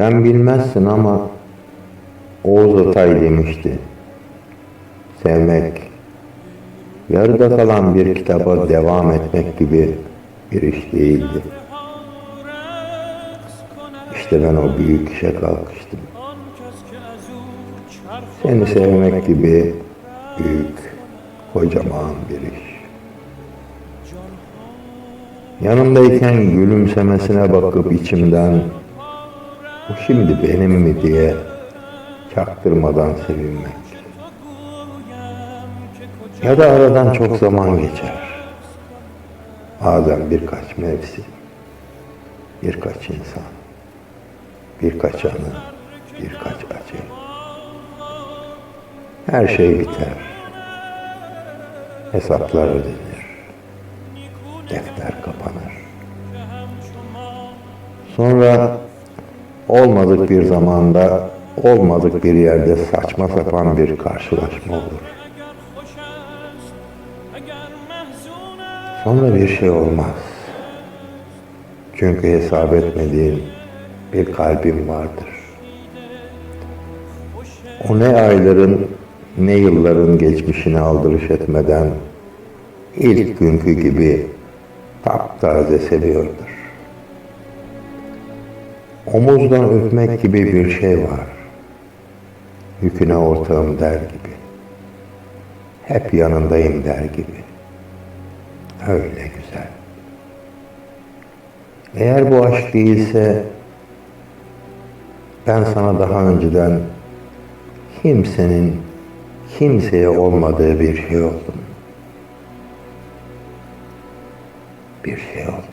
Sen bilmezsin ama Oğuz Atay demişti. Sevmek, yarıda kalan bir kitaba devam etmek gibi bir iş değildi. İşte ben o büyük işe kalkıştım. Seni sevmek gibi büyük, kocaman bir iş. Yanımdayken gülümsemesine bakıp içimden bu şimdi benim mi diye çaktırmadan sevinmek. Ya da aradan çok zaman geçer. Bazen birkaç mevsim, birkaç insan, birkaç anı, birkaç acı. Her şey biter. Hesaplar ödenir. Defter kapanır. Sonra olmadık bir zamanda, olmadık bir yerde saçma sapan bir karşılaşma olur. Sonra bir şey olmaz. Çünkü hesap etmediğin bir kalbin vardır. O ne ayların ne yılların geçmişini aldırış etmeden ilk günkü gibi taptaze seviyordur. Omuzdan öpmek gibi bir şey var. Yüküne ortağım der gibi. Hep yanındayım der gibi. Öyle güzel. Eğer bu aşk değilse ben sana daha önceden kimsenin kimseye olmadığı bir şey oldum. Bir şey oldum.